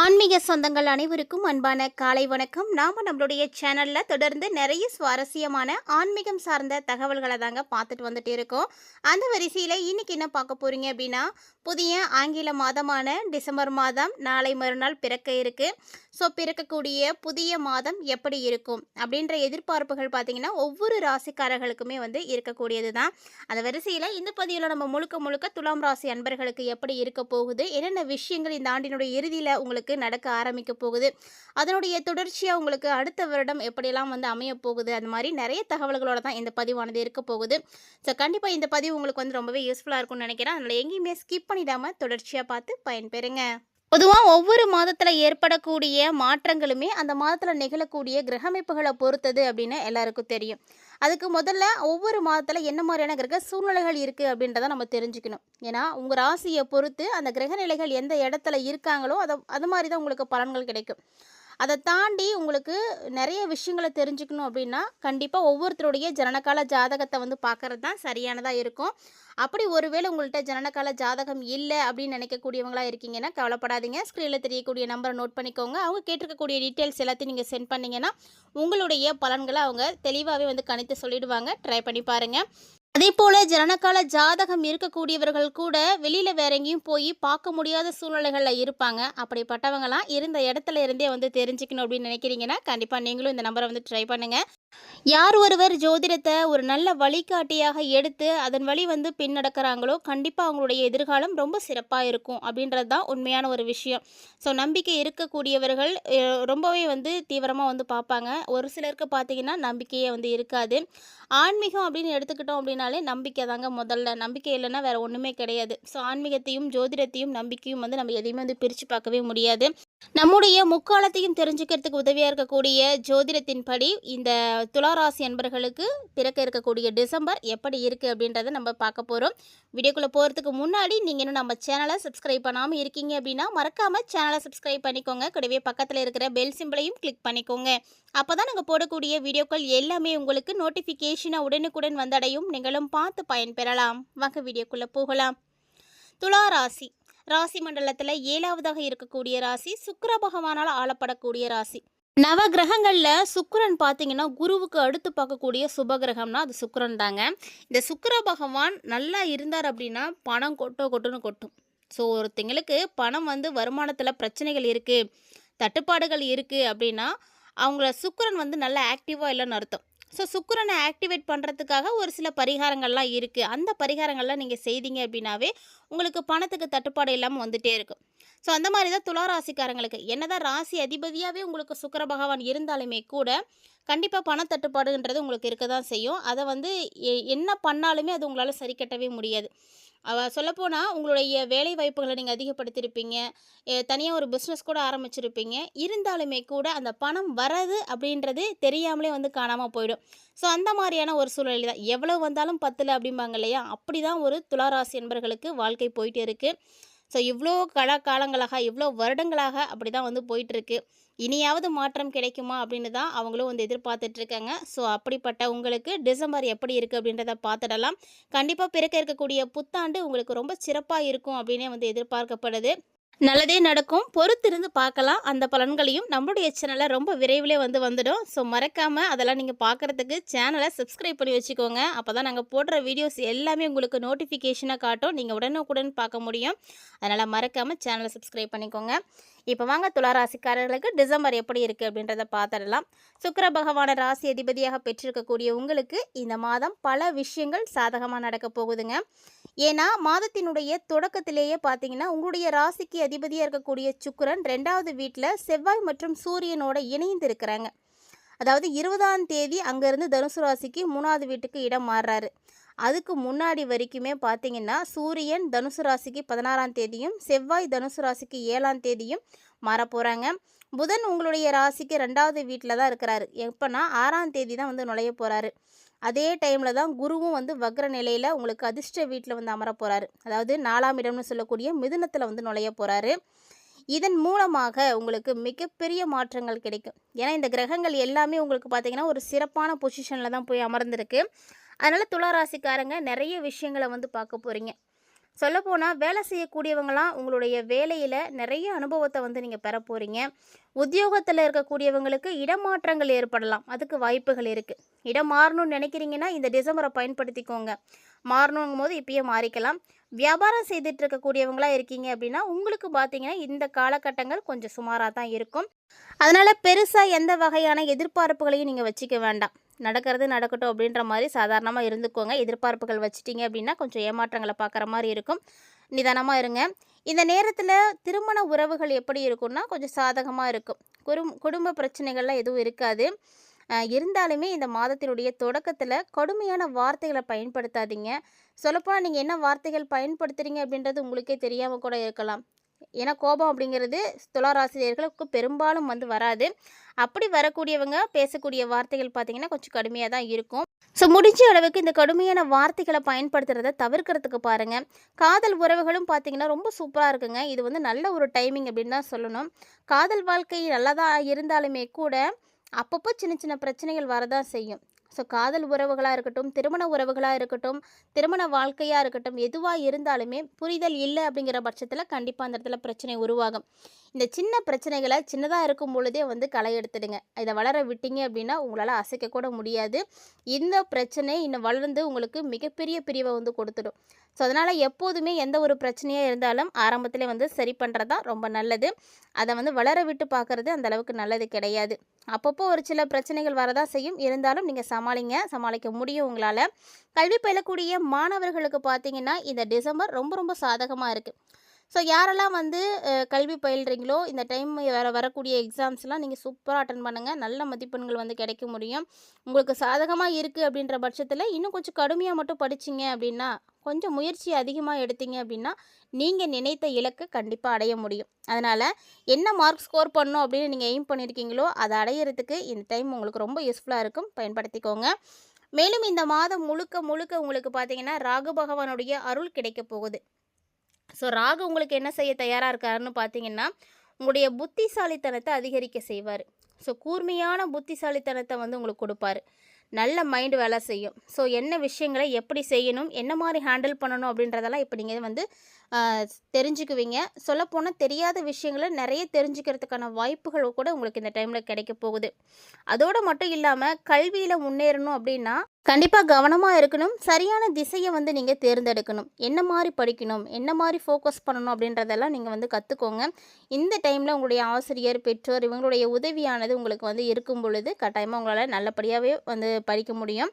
ஆன்மீக சொந்தங்கள் அனைவருக்கும் அன்பான காலை வணக்கம். நாம் நம்மளுடைய சேனலில் தொடர்ந்து நிறைய சுவாரஸ்யமான ஆன்மீகம் சார்ந்த தகவல்களை தாங்க பார்த்துட்டு வந்துட்டு இருக்கோம். அந்த வரிசையில் இன்னைக்கு என்ன பார்க்க போகிறீங்க அப்படின்னா புதிய ஆங்கில மாதமான டிசம்பர் மாதம் நாளை மறுநாள் பிறக்க இருக்குது ஸோ பிறக்கக்கூடிய புதிய மாதம் எப்படி இருக்கும்? அப்படின்ற எதிர்பார்ப்புகள் பார்த்திங்கன்னா ஒவ்வொரு ராசிக்காரர்களுக்குமே வந்து இருக்கக்கூடியது தான். அந்த வரிசையில் இந்த பதிவில் நம்ம முழுக்க முழுக்க துலாம் ராசி அன்பர்களுக்கு எப்படி இருக்க போகுது? என்னென்ன விஷயங்கள் இந்த ஆண்டினுடைய இறுதியில் உங்களுக்கு நடக்க ஆரம்பிக்க போகுது. அதனுடைய தொடர்ச்சியாக உங்களுக்கு அடுத்த வருடம் எப்படியெல்லாம் வந்து அமைய போகுது அந்த மாதிரி நிறைய தகவல்களோட தான் இந்த பதிவானது இருக்க போகுது. ஸோ கண்டிப்பாக இந்த பதிவு உங்களுக்கு வந்து ரொம்பவே யூஸ்ஃபுல்லாக இருக்கும்னு நினைக்கிறேன். அதனால் எங்கேயுமே ஸ்கிப் பண்ணிடாமல் தொடர்ச்சியாக பார்த்து பயன்பெறுங்க. பொதுவாக ஒவ்வொரு மாதத்தில் ஏற்படக்கூடிய மாற்றங்களுமே அந்த மாதத்தில் நிகழக்கூடிய கிரகமைப்புகளை பொறுத்தது அப்படின்னு எல்லாருக்கும் தெரியும். அதுக்கு முதல்ல ஒவ்வொரு மாதத்தில் என்ன மாதிரியான கிரக சூழ்நிலைகள் இருக்குது அப்படின்றத நம்ம தெரிஞ்சுக்கணும். ஏன்னா உங்கள் ராசியை பொறுத்து அந்த கிரக நிலைகள் எந்த இடத்துல இருக்காங்களோ அதை அது மாதிரி தான் உங்களுக்கு பலன்கள் கிடைக்கும். அதை தாண்டி உங்களுக்கு நிறைய விஷயங்களை தெரிஞ்சுக்கணும் அப்படின்னா கண்டிப்பாக ஒவ்வொருத்தருடைய ஜனனகால ஜாதகத்தை வந்து பார்க்கறது தான் சரியானதாக இருக்கும். அப்படி ஒருவேளை உங்கள்கிட்ட ஜனனகால ஜாதகம் இல்லை அப்படின்னு நினைக்கக்கூடியவங்களா இருக்கீங்கன்னா கவலைப்படாதீங்க. ஸ்க்ரீனில் தெரியக்கூடிய நம்பரை நோட் பண்ணிக்கோங்க. அவங்க கேட்டிருக்கக்கூடிய டீட்டெயில்ஸ் எல்லாத்தையும் நீங்கள் சென்ட் பண்ணீங்கன்னா உங்களுடைய பலன்களை அவங்க தெளிவாகவே வந்து கணித்து சொல்லிடுவாங்க. ட்ரை பண்ணி பாருங்கள் அதே போல் ஜனனகால ஜாதகம் இருக்கக்கூடியவர்கள் கூட வெளியில் வேற எங்கேயும் போய் பார்க்க முடியாத சூழ்நிலைகளில் இருப்பாங்க. அப்படிப்பட்டவங்களாம் இருந்த இடத்துல இருந்தே வந்து தெரிஞ்சுக்கணும் அப்படின்னு நினைக்கிறீங்கன்னா கண்டிப்பாக நீங்களும் இந்த நம்பரை வந்து ட்ரை பண்ணுங்கள் யார் ஒருவர் ஜோதிடத்தை ஒரு நல்ல வழிகாட்டியாக எடுத்து அதன் வழி வந்து பின்னடக்கிறாங்களோ கண்டிப்பாக அவங்களுடைய எதிர்காலம் ரொம்ப சிறப்பாக இருக்கும் அப்படின்றது தான் உண்மையான ஒரு விஷயம். ஸோ நம்பிக்கை இருக்கக்கூடியவர்கள் ரொம்பவே வந்து தீவிரமாக வந்து பார்ப்பாங்க. ஒரு சிலருக்கு பார்த்தீங்கன்னா நம்பிக்கையே வந்து இருக்காது. ஆன்மீகம் அப்படின்னு எடுத்துக்கிட்டோம் அப்படின்னாலே நம்பிக்கை தாங்க முதல்ல. நம்பிக்கை இல்லைன்னா வேறு ஒன்றுமே கிடையாது. ஸோ ஆன்மீகத்தையும் ஜோதிடத்தையும் நம்பிக்கையும் வந்து நம்ம எதையுமே வந்து பிரித்து பார்க்கவே முடியாது. நம்முடைய முக்காலத்தையும் தெரிஞ்சுக்கிறதுக்கு உதவியாக இருக்கக்கூடிய ஜோதிடத்தின்படி இந்த துளாராசி அன்பர்களுக்கு பிறக்க இருக்கக்கூடிய டிசம்பர் எப்படி இருக்குது அப்படின்றத நம்ம பார்க்க போகிறோம் வீடியோக்குள்ளே போகிறதுக்கு முன்னாடி நீங்கள் இன்னும் நம்ம சேனலை சப்ஸ்கிரைப் பண்ணாமல் இருக்கீங்க அப்படின்னா மறக்காமல் சேனலை சப்ஸ்கிரைப் பண்ணிக்கோங்க. கூடவே பக்கத்தில் இருக்கிற பெல் சிம்பிளையும் கிளிக் பண்ணிக்கோங்க. அப்போ தான் நாங்கள் போடக்கூடிய வீடியோக்கள் எல்லாமே உங்களுக்கு நோட்டிஃபிகேஷனாக உடனுக்குடன் வந்தடையும். நீங்களும் பார்த்து பயன்பெறலாம். வாங்க வீடியோக்குள்ளே போகலாம். துலா ராசி ராசி மண்டலத்தில் ஏழாவதாக இருக்கக்கூடிய ராசி சுக்கர பகவானால் ஆளப்படக்கூடிய ராசி. நவ கிரகங்களில் சுக்கரன் பார்த்தீங்கன்னா குருவுக்கு அடுத்து பார்க்கக்கூடிய சுப கிரகம்னா அது சுக்கரன் தாங்க இந்த சுக்கர பகவான் நல்லா இருந்தார் அப்படின்னா பணம் கொட்டோ கொட்டுன்னு கொட்டும். ஸோ ஒருத்தங்களுக்கு பணம் வந்து வருமானத்தில் பிரச்சனைகள் இருக்குது தட்டுப்பாடுகள் இருக்குது அப்படின்னா அவங்கள சுக்கரன் வந்து நல்லா ஆக்டிவாக இல்லைன்னு அர்த்தம். ஸோ சுக்கரனை ஆக்டிவேட் பண்ணுறதுக்காக ஒரு சில பரிகாரங்கள்லாம் இருக்குது அந்த பரிகாரங்கள்லாம் நீங்கள் செய்தீங்க அப்படின்னாவே உங்களுக்கு பணத்துக்கு தட்டுப்பாடு இல்லாமல் வந்துகிட்டே இருக்கும். ஸோ அந்த மாதிரி தான் துலா ராசிக்காரங்களுக்கு. என்னதான் ராசி அதிபதியாகவே உங்களுக்கு சுக்கர பகவான் இருந்தாலுமே கூட கண்டிப்பாக பணத்தட்டுப்பாடுன்றது உங்களுக்கு இருக்க தான் செய்யும். அதை வந்து எ- என்ன பண்ணாலுமே அது உங்களால் சரி கட்டவே முடியாது. சொல்லப்போனால் உங்களுடைய வேலை வாய்ப்புகளை நீங்கள் அதிகப்படுத்தியிருப்பீங்க. தனியாக ஒரு பிஸ்னஸ் கூட ஆரம்பிச்சிருப்பீங்க. இருந்தாலுமே கூட அந்த பணம் வரது அப்படின்றது தெரியாமலே வந்து காணாமல் போயிடும். ஸோ அந்த மாதிரியான ஒரு சூழ்நிலை தான். எவ்வளோ வந்தாலும் பத்தில் அப்படிம்பாங்க இல்லையா? அப்படி தான் ஒரு துளாராசி என்பர்களுக்கு வாழ்க்கை போயிட்டே இருக்குது ஸோ இவ்வளோ கல காலங்களாக இவ்வளோ வருடங்களாக அப்படி தான் வந்து போயிட்டுருக்கு. இனியாவது மாற்றம் கிடைக்குமா அப்படின்னு தான் அவங்களும் வந்து எதிர்பார்த்துட்ருக்காங்க. ஸோ அப்படிப்பட்ட உங்களுக்கு டிசம்பர் எப்படி இருக்குது அப்படின்றத பார்த்துடலாம். கண்டிப்பாக பிறக்க இருக்கக்கூடிய புத்தாண்டு உங்களுக்கு ரொம்ப சிறப்பாக இருக்கும் அப்படின்னே வந்து எதிர்பார்க்கப்படுது. நல்லதே நடக்கும். பொறுத்திருந்து பார்க்கலாம். அந்த பலன்களையும் நம்மளுடைய சேனலில் ரொம்ப விரைவிலே வந்து வந்துடும். ஸோ மறக்காமல் அதெல்லாம் நீங்கள் பார்க்குறதுக்கு சேனலை சப்ஸ்கிரைப் பண்ணி வச்சுக்கோங்க. அப்போ தான் நாங்கள் போடுற வீடியோஸ் எல்லாமே உங்களுக்கு நோட்டிஃபிகேஷனாக காட்டும். நீங்கள் உடனுக்குடன் பார்க்க முடியும். அதனால் மறக்காமல் சேனலை சப்ஸ்கிரைப் பண்ணிக்கோங்க. இப்போ வாங்க துளாராசிக்காரர்களுக்கு டிசம்பர் எப்படி இருக்குது அப்படின்றத பார்த்துடலாம் சுக்கிர பகவான ராசி அதிபதியாக பெற்றிருக்கக்கூடிய உங்களுக்கு இந்த மாதம் பல விஷயங்கள் சாதகமாக நடக்க போகுதுங்க. ஏன்னா மாதத்தினுடைய தொடக்கத்திலேயே பார்த்தீங்கன்னா உங்களுடைய ராசிக்கு அதிபதியாக இருக்கக்கூடிய சுக்கரன் ரெண்டாவது வீட்டில் செவ்வாய் மற்றும் சூரியனோட இணைந்து இருக்கிறாங்க. அதாவது இருபதாம் தேதி அங்கேருந்து தனுசு ராசிக்கு மூணாவது வீட்டுக்கு இடம் மாறுறாரு. அதுக்கு முன்னாடி வரைக்குமே பார்த்தீங்கன்னா சூரியன் தனுசு ராசிக்கு பதினாறாம் தேதியும் செவ்வாய் தனுசு ராசிக்கு ஏழாம் தேதியும் மாறப்போகிறாங்க புதன் உங்களுடைய ராசிக்கு ரெண்டாவது வீட்டில் தான் இருக்கிறாரு. எப்போனா ஆறாம் தேதி தான் வந்து நுழைய போகிறாரு அதே டைமில் தான் குருவும் வந்து வக்ர நிலையில் உங்களுக்கு அதிர்ஷ்ட வீட்டில் வந்து அமர போகிறாரு அதாவது நாலாம் இடம்னு சொல்லக்கூடிய மிதுனத்தில் வந்து நுழைய போகிறாரு இதன் மூலமாக உங்களுக்கு மிகப்பெரிய மாற்றங்கள் கிடைக்கும். ஏன்னா இந்த கிரகங்கள் எல்லாமே உங்களுக்கு பார்த்திங்கன்னா ஒரு சிறப்பான பொசிஷனில் தான் போய் அமர்ந்திருக்கு. அதனால் துளாராசிக்காரங்க நிறைய விஷயங்களை வந்து பார்க்க போகிறீங்க சொல்லப்போனால் வேலை செய்யக்கூடியவங்களாம் உங்களுடைய வேலையில் நிறைய அனுபவத்தை வந்து நீங்கள் பெற போகிறீங்க உத்தியோகத்தில் இருக்கக்கூடியவங்களுக்கு இடமாற்றங்கள் ஏற்படலாம். அதுக்கு வாய்ப்புகள் இருக்குது இடம் மாறணும்னு நினைக்கிறீங்கன்னா இந்த டிசம்பரை பயன்படுத்திக்கோங்க. மாறணுங்கும் போது இப்பயே மாறிக்கலாம். வியாபாரம் செய்துட்டு இருக்கக்கூடியவங்களா இருக்கீங்க அப்படின்னா உங்களுக்கு பார்த்தீங்கன்னா இந்த காலகட்டங்கள் கொஞ்சம் சுமாராக தான் இருக்கும். அதனால் பெருசாக எந்த வகையான எதிர்பார்ப்புகளையும் நீங்கள் வச்சுக்க வேண்டாம். நடக்கிறது நடக்கட்டும் அப்படின்ற மாதிரி சாதாரணமாக இருந்துக்கோங்க. எதிர்பார்ப்புகள் வச்சிட்டிங்க அப்படின்னா கொஞ்சம் ஏமாற்றங்களை பார்க்குற மாதிரி இருக்கும். நிதானமாக இருங்க. இந்த நேரத்தில் திருமண உறவுகள் எப்படி இருக்கும்னா கொஞ்சம் சாதகமாக இருக்கும். குடும் குடும்ப பிரச்சனைகள்லாம் எதுவும் இருக்காது. இருந்தாலுமே இந்த மாதத்தினுடைய தொடக்கத்தில் கடுமையான வார்த்தைகளை பயன்படுத்தாதீங்க. சொல்லப்போனால் நீங்கள் என்ன வார்த்தைகள் பயன்படுத்துகிறீங்க அப்படின்றது உங்களுக்கே தெரியாமல் கூட இருக்கலாம். ஏன்னா கோபம் அப்படிங்கிறது துளாராசிரியர்களுக்கு பெரும்பாலும் வந்து வராது. அப்படி வரக்கூடியவங்க பேசக்கூடிய வார்த்தைகள் பார்த்தீங்கன்னா கொஞ்சம் கடுமையாக தான் இருக்கும். ஸோ முடிஞ்ச அளவுக்கு இந்த கடுமையான வார்த்தைகளை பயன்படுத்துகிறத தவிர்க்கிறதுக்கு பாருங்கள் காதல் உறவுகளும் பார்த்தீங்கன்னா ரொம்ப சூப்பராக இருக்குங்க. இது வந்து நல்ல ஒரு டைமிங் அப்படின்னு தான் சொல்லணும். காதல் வாழ்க்கை நல்லதாக இருந்தாலுமே கூட அப்பப்போ சின்ன சின்ன பிரச்சனைகள் வரதான் செய்யும். ஸோ காதல் உறவுகளாக இருக்கட்டும் திருமண உறவுகளாக இருக்கட்டும் திருமண வாழ்க்கையாக இருக்கட்டும் எதுவாக இருந்தாலுமே புரிதல் இல்லை அப்படிங்கிற பட்சத்தில் கண்டிப்பாக அந்த இடத்துல பிரச்சனை உருவாகும். இந்த சின்ன பிரச்சனைகளை சின்னதாக இருக்கும் பொழுதே வந்து களை எடுத்துடுங்க. இதை வளர விட்டீங்க அப்படின்னா உங்களால் அசைக்கக்கூட முடியாது. இந்த பிரச்சனை இன்னும் வளர்ந்து உங்களுக்கு மிகப்பெரிய பிரிவை வந்து கொடுத்துடும். ஸோ அதனால் எப்போதுமே எந்த ஒரு பிரச்சனையாக இருந்தாலும் ஆரம்பத்திலே வந்து சரி பண்ணுறது தான் ரொம்ப நல்லது. அதை வந்து வளர விட்டு பார்க்குறது அந்த அளவுக்கு நல்லது கிடையாது. அப்பப்போ ஒரு சில பிரச்சனைகள் வரதான் செய்யும். இருந்தாலும் நீங்கள் சமாளிங்க சமாளிக்க முடியும் உங்களால். கல்வி பயிலக்கூடிய மாணவர்களுக்கு பார்த்தீங்கன்னா இந்த டிசம்பர் ரொம்ப ரொம்ப சாதகமாக இருக்குது ஸோ யாரெல்லாம் வந்து கல்வி பயில்றீங்களோ இந்த டைம் வர வரக்கூடிய எக்ஸாம்ஸ்லாம் நீங்கள் சூப்பராக அட்டன் பண்ணுங்கள் நல்ல மதிப்பெண்கள் வந்து கிடைக்க முடியும். உங்களுக்கு சாதகமாக இருக்குது அப்படின்ற பட்சத்தில் இன்னும் கொஞ்சம் கடுமையாக மட்டும் படிச்சீங்க அப்படின்னா கொஞ்சம் முயற்சி அதிகமாக எடுத்தீங்க அப்படின்னா நீங்கள் நினைத்த இலக்கை கண்டிப்பாக அடைய முடியும். அதனால் என்ன மார்க் ஸ்கோர் பண்ணணும் அப்படின்னு நீங்கள் எய்ம் பண்ணியிருக்கீங்களோ அதை அடையிறதுக்கு இந்த டைம் உங்களுக்கு ரொம்ப யூஸ்ஃபுல்லாக இருக்கும். பயன்படுத்திக்கோங்க. மேலும் இந்த மாதம் முழுக்க முழுக்க உங்களுக்கு பார்த்தீங்கன்னா ராகு பகவானுடைய அருள் கிடைக்க போகுது. ஸோ ராகு உங்களுக்கு என்ன செய்ய தயாராக இருக்காருன்னு பார்த்தீங்கன்னா உங்களுடைய புத்திசாலித்தனத்தை அதிகரிக்க செய்வார். ஸோ கூர்மையான புத்திசாலித்தனத்தை வந்து உங்களுக்கு கொடுப்பாரு. நல்ல மைண்டு வேலை செய்யும். ஸோ என்ன விஷயங்களை எப்படி செய்யணும் என்ன மாதிரி ஹேண்டில் பண்ணணும் அப்படின்றதெல்லாம் இப்போ நீங்கள் வந்து தெரிஞ்சுக்குவீங்க. சொல்லப்போனால் தெரியாத விஷயங்களை நிறைய தெரிஞ்சுக்கிறதுக்கான வாய்ப்புகள் கூட உங்களுக்கு இந்த டைமில் கிடைக்க போகுது. அதோடு மட்டும் இல்லாமல் கல்வியில் முன்னேறணும் அப்படின்னா கண்டிப்பாக கவனமாக இருக்கணும். சரியான திசையை வந்து நீங்கள் தேர்ந்தெடுக்கணும். என்ன மாதிரி படிக்கணும்? என்ன மாதிரி ஃபோக்கஸ் பண்ணணும்? அப்படின்றதெல்லாம் நீங்கள் வந்து கற்றுக்கோங்க இந்த டைமில் உங்களுடைய ஆசிரியர் பெற்றோர் இவங்களுடைய உதவியானது உங்களுக்கு வந்து இருக்கும் பொழுது கட்டாயமாக உங்களால் நல்லபடியாகவே வந்து படிக்க முடியும்.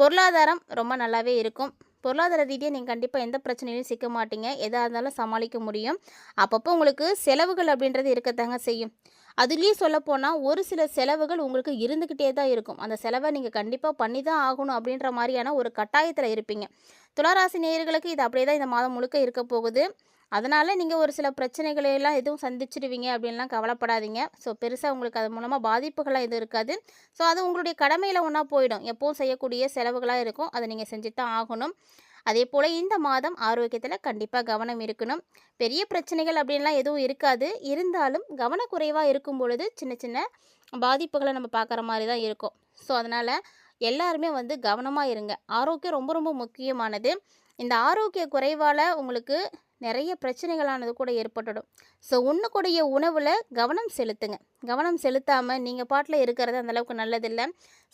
பொருளாதாரம் ரொம்ப நல்லாவே இருக்கும். பொருளாதார ரீதியாக நீங்கள் கண்டிப்பாக எந்த பிரச்சனையிலும் சிக்க மாட்டீங்க. எதாக இருந்தாலும் சமாளிக்க முடியும். அப்பப்போ உங்களுக்கு செலவுகள் அப்படின்றது இருக்கத்தாங்க செய்யும். அதுலேயும் சொல்லப்போனால் ஒரு சில செலவுகள் உங்களுக்கு இருந்துக்கிட்டே தான் இருக்கும். அந்த செலவை நீங்கள் கண்டிப்பாக பண்ணி தான் ஆகணும் அப்படின்ற மாதிரியான ஒரு கட்டாயத்தில் இருப்பீங்க. துளாராசி நேயர்களுக்கு இது அப்படியே தான் இந்த மாதம் முழுக்க இருக்க போகுது. அதனால் நீங்கள் ஒரு சில பிரச்சனைகளையெல்லாம் எதுவும் சந்திச்சிடுவீங்க அப்படின்லாம் கவலைப்படாதீங்க. ஸோ பெருசாக உங்களுக்கு அது மூலமாக பாதிப்புகளாக எதுவும் இருக்காது. ஸோ அது உங்களுடைய கடமையில் ஒன்றா போயிடும். எப்பவும் செய்யக்கூடிய செலவுகளாக இருக்கும். அதை நீங்கள் செஞ்சு தான் ஆகணும். அதே போல் இந்த மாதம் ஆரோக்கியத்தில் கண்டிப்பாக கவனம் இருக்கணும். பெரிய பிரச்சனைகள் அப்படின்லாம் எதுவும் இருக்காது. இருந்தாலும் கவனக்குறைவாக இருக்கும் பொழுது சின்ன சின்ன பாதிப்புகளை நம்ம பார்க்குற மாதிரி தான் இருக்கும். ஸோ அதனால் எல்லாருமே வந்து கவனமாக இருங்க. ஆரோக்கியம் ரொம்ப ரொம்ப முக்கியமானது. இந்த ஆரோக்கிய குறைவால் உங்களுக்கு நிறைய பிரச்சனைகளானது கூட ஏற்பட்டுடும். ஸோ உண்ணக்கூடிய உணவில் கவனம் செலுத்துங்க. கவனம் செலுத்தாமல் நீங்கள் பாட்டில் இருக்கிறது அந்தளவுக்கு நல்லதில்லை.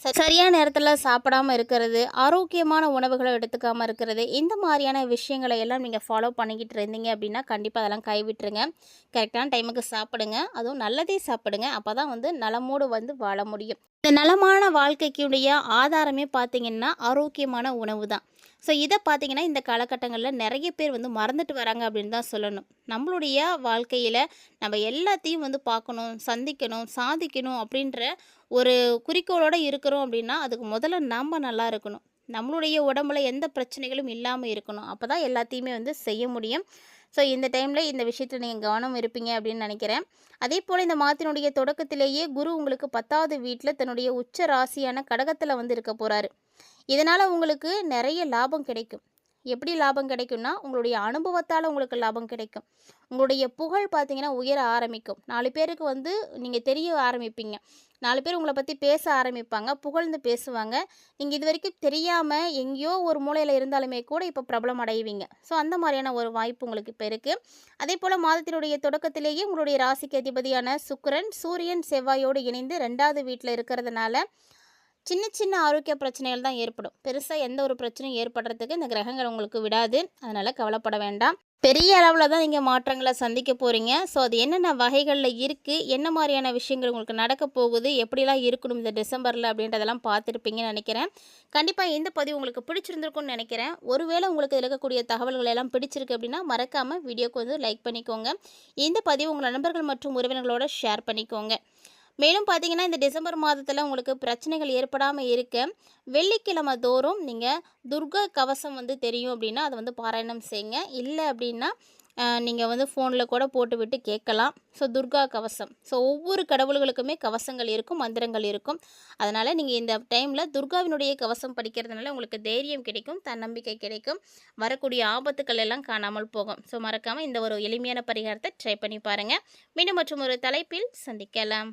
ச- சரியான நேரத்தில் சாப்பிடாம இருக்கிறது ஆரோக்கியமான உணவுகளை எடுத்துக்காமல் இருக்கிறது இந்த மாதிரியான விஷயங்களை எல்லாம் நீங்கள் ஃபாலோ பண்ணிக்கிட்டு இருந்தீங்க அப்படின்னா கண்டிப்பாக அதெல்லாம் கைவிட்டுருங்க. கரெக்டான டைமுக்கு சாப்பிடுங்க. அதுவும் நல்லதே சாப்பிடுங்க. அப்போ தான் வந்து நலமோடு வந்து வாழ முடியும். இந்த நலமான வாழ்க்கைக்குடைய ஆதாரமே பார்த்திங்கன்னா ஆரோக்கியமான உணவு தான். ஸோ இதை பார்த்தீங்கன்னா இந்த காலகட்டங்களில் நிறைய பேர் வந்து மறந்துட்டு வராங்க அப்படின்னு தான் சொல்லணும். நம்மளுடைய வாழ்க்கையில் நம்ம எல்லாத்தையும் வந்து பார்க்கணும் சந்திக்கணும் சாதிக்கணும் அப்படின்ற ஒரு குறிக்கோளோடு இருக்கிறோம் அப்படின்னா அதுக்கு முதல்ல நம்ம நல்லா இருக்கணும். நம்மளுடைய உடம்புல எந்த பிரச்சனைகளும் இல்லாமல் இருக்கணும். அப்போ தான் எல்லாத்தையுமே வந்து செய்ய முடியும். ஸோ இந்த டைமில் இந்த விஷயத்தில் நீங்கள் கவனம் இருப்பீங்க அப்படின்னு நினைக்கிறேன். அதே போல் இந்த மாதத்தினுடைய தொடக்கத்திலேயே குரு உங்களுக்கு பத்தாவது வீட்டில் தன்னுடைய உச்ச ராசியான கடகத்தில் வந்து இருக்க போகிறாரு இதனால் உங்களுக்கு நிறைய லாபம் கிடைக்கும். எப்படி லாபம் கிடைக்கும்னா உங்களுடைய அனுபவத்தால் உங்களுக்கு லாபம் கிடைக்கும். உங்களுடைய புகழ் பார்த்தீங்கன்னா உயர ஆரம்பிக்கும். நாலு பேருக்கு வந்து நீங்கள் தெரிய ஆரம்பிப்பீங்க. நாலு பேர் உங்களை பற்றி பேச ஆரம்பிப்பாங்க புகழ்ந்து பேசுவாங்க. நீங்கள் இது வரைக்கும் தெரியாமல் எங்கேயோ ஒரு மூலையில் இருந்தாலுமே கூட இப்போ பிரபலம் அடைவீங்க. ஸோ அந்த மாதிரியான ஒரு வாய்ப்பு உங்களுக்கு இப்போ இருக்குது அதே போல் மாதத்தினுடைய தொடக்கத்திலேயே உங்களுடைய ராசிக்கு அதிபதியான சுக்கரன் சூரியன் செவ்வாயோடு இணைந்து ரெண்டாவது வீட்டில் இருக்கிறதுனால சின்ன சின்ன ஆரோக்கிய பிரச்சனைகள் தான் ஏற்படும். பெருசாக எந்த ஒரு பிரச்சனையும் ஏற்படுறதுக்கு இந்த கிரகங்கள் உங்களுக்கு விடாது. அதனால் கவலைப்பட வேண்டாம். பெரிய அளவில் தான் நீங்கள் மாற்றங்களை சந்திக்க போகிறீங்க ஸோ அது என்னென்ன வகைகளில் இருக்குது என்ன மாதிரியான விஷயங்கள் உங்களுக்கு நடக்க போகுது? எப்படிலாம் இருக்கணும் இந்த டிசம்பரில் அப்படின்றதெல்லாம் பார்த்துருப்பீங்கன்னு நினைக்கிறேன். கண்டிப்பாக இந்த பதிவு உங்களுக்கு பிடிச்சிருந்துருக்கும்னு நினைக்கிறேன். ஒருவேளை உங்களுக்கு இதில் இருக்கக்கூடிய தகவல்கள் எல்லாம் பிடிச்சிருக்கு அப்படின்னா மறக்காமல் வீடியோக்கு வந்து லைக் பண்ணிக்கோங்க. இந்த பதிவு உங்கள் நண்பர்கள் மற்றும் உறவினர்களோட ஷேர் பண்ணிக்கோங்க. மேலும் பார்த்தீங்கன்னா இந்த டிசம்பர் மாதத்தில் உங்களுக்கு பிரச்சனைகள் ஏற்படாமல் இருக்க வெள்ளிக்கிழமை தோறும் நீங்கள் துர்கா கவசம் வந்து தெரியும் அப்படின்னா அதை வந்து பாராயணம் செய்யுங்க இல்லை அப்படின்னா நீங்கள் வந்து ஃபோனில் கூட போட்டுவிட்டு கேட்கலாம். ஸோ துர்கா கவசம். ஸோ ஒவ்வொரு கடவுள்களுக்குமே கவசங்கள் இருக்கும் மந்திரங்கள் இருக்கும். அதனால் நீங்கள் இந்த டைமில் துர்காவினுடைய கவசம் படிக்கிறதுனால உங்களுக்கு தைரியம் கிடைக்கும் தன்னம்பிக்கை கிடைக்கும். வரக்கூடிய ஆபத்துக்கள் எல்லாம் காணாமல் போகும். ஸோ மறக்காமல் இந்த ஒரு எளிமையான பரிகாரத்தை ட்ரை பண்ணி பாருங்கள் மீண்டும் மற்றும் ஒரு தலைப்பில் சந்திக்கலாம்.